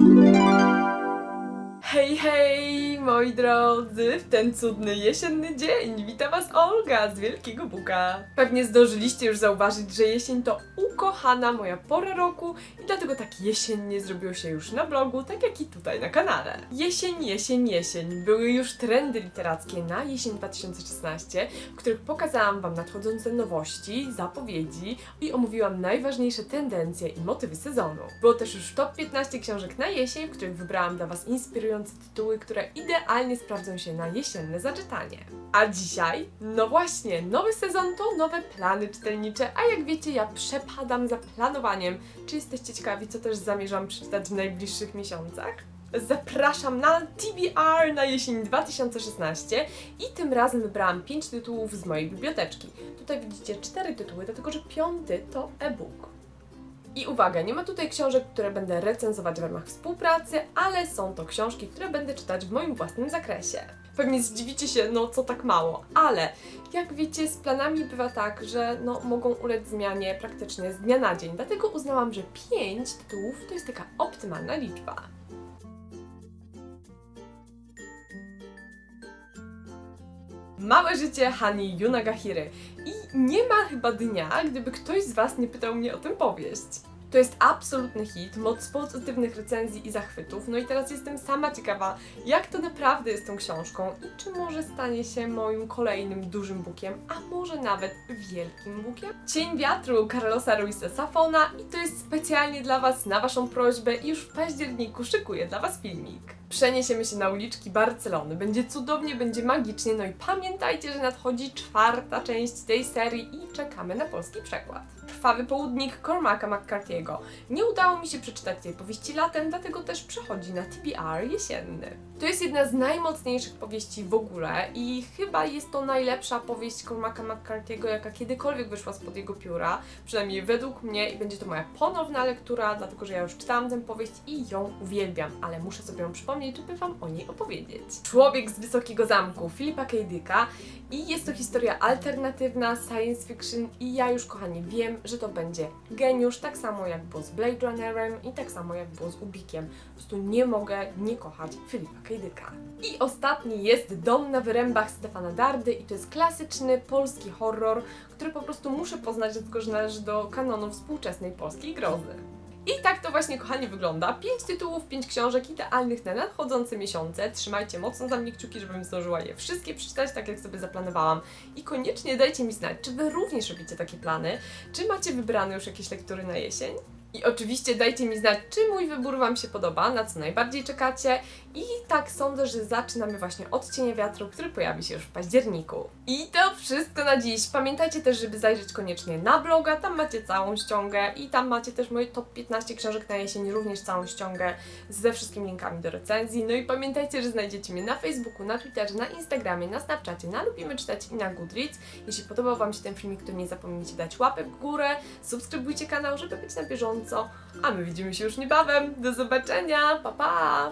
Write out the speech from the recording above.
Thank you. Hej, hej, moi drodzy! W ten cudny jesienny dzień wita Was Olga z Wielkiego Buka. Pewnie zdążyliście już zauważyć, że jesień to ukochana moja pora roku i dlatego tak jesiennie zrobiło się już na blogu, tak jak i tutaj na kanale. Jesień, jesień, jesień. Były już trendy literackie na jesień 2016, w których pokazałam Wam nadchodzące nowości, zapowiedzi i omówiłam najważniejsze tendencje i motywy sezonu. Było też już top 15 książek na jesień, w których wybrałam dla Was inspirujące tytuły, które idealnie sprawdzą się na jesienne zaczytanie. A dzisiaj, no właśnie, nowy sezon to nowe plany czytelnicze, a jak wiecie, ja przepadam za planowaniem. Czy jesteście ciekawi, co też zamierzam przeczytać w najbliższych miesiącach? Zapraszam na TBR na jesień 2016 i tym razem wybrałam 5 tytułów z mojej biblioteczki. Tutaj widzicie 4 tytuły, dlatego że piąty to e-book. I uwaga, nie ma tutaj książek, które będę recenzować w ramach współpracy, ale są to książki, które będę czytać w moim własnym zakresie. Pewnie zdziwicie się, no co tak mało, ale jak wiecie, z planami bywa tak, że no, mogą ulec zmianie praktycznie z dnia na dzień. Dlatego uznałam, że 5 tytułów to jest taka optymalna liczba. Małe życie Hani Yunagahiry. I nie ma chyba dnia, gdyby ktoś z Was nie pytał mnie o tę powieść. To jest absolutny hit, moc pozytywnych recenzji i zachwytów. No i teraz jestem sama ciekawa, jak to naprawdę jest tą książką i czy może stanie się moim kolejnym dużym bukiem, a może nawet wielkim bukiem. Cień wiatru Carlosa Ruisa Safona i to jest specjalnie dla Was, na Waszą prośbę i już w październiku szykuję dla Was filmik. Przeniesiemy się na uliczki Barcelony. Będzie cudownie, będzie magicznie. No i pamiętajcie, że nadchodzi czwarta część tej serii i czekamy na polski przekład. Krwawy południk Cormaca McCarthy'ego. Nie udało mi się przeczytać tej powieści latem, dlatego też przechodzi na TBR jesienny. To jest jedna z najmocniejszych powieści w ogóle i chyba jest to najlepsza powieść Cormaca McCarthy'ego, jaka kiedykolwiek wyszła spod jego pióra. Przynajmniej według mnie i będzie to moja ponowna lektura, dlatego że ja już czytałam tę powieść i ją uwielbiam, ale muszę sobie ją przypomnieć, żeby Wam o niej opowiedzieć. Człowiek z Wysokiego Zamku Filipa K. Dicka i jest to historia alternatywna, science fiction i ja już kochani wiem, że to będzie geniusz, tak samo jak było z Blade Runnerem i tak samo jak było z Ubikiem. Po prostu nie mogę nie kochać Filipa K. Dicka. I ostatni jest Dom na wyrębach Stefana Dardy i to jest klasyczny polski horror, który po prostu muszę poznać, dlatego że należy do kanonu współczesnej polskiej grozy. I tak to właśnie, kochani, wygląda. Pięć tytułów, pięć książek idealnych na nadchodzące miesiące. Trzymajcie mocno za mnie kciuki, żebym zdążyła je wszystkie przeczytać tak, jak sobie zaplanowałam. I koniecznie dajcie mi znać, czy Wy również robicie takie plany, czy macie wybrane już jakieś lektury na jesień. I oczywiście dajcie mi znać, czy mój wybór Wam się podoba, na co najbardziej czekacie. I tak sądzę, że zaczynamy właśnie od Cienia Wiatru, który pojawi się już w październiku. I to wszystko na dziś. Pamiętajcie też, żeby zajrzeć koniecznie na bloga, tam macie całą ściągę i tam macie też moje top 15 książek na jesień, również całą ściągę ze wszystkimi linkami do recenzji. No i pamiętajcie, że znajdziecie mnie na Facebooku, na Twitterze, na Instagramie, na Snapchacie, na Lubimy Czytać i na Goodreads. Jeśli podobał Wam się ten filmik, to nie zapomnijcie dać łapę w górę, subskrybujcie kanał, żeby być na bieżąco. A my widzimy się już niebawem. Do zobaczenia, pa pa!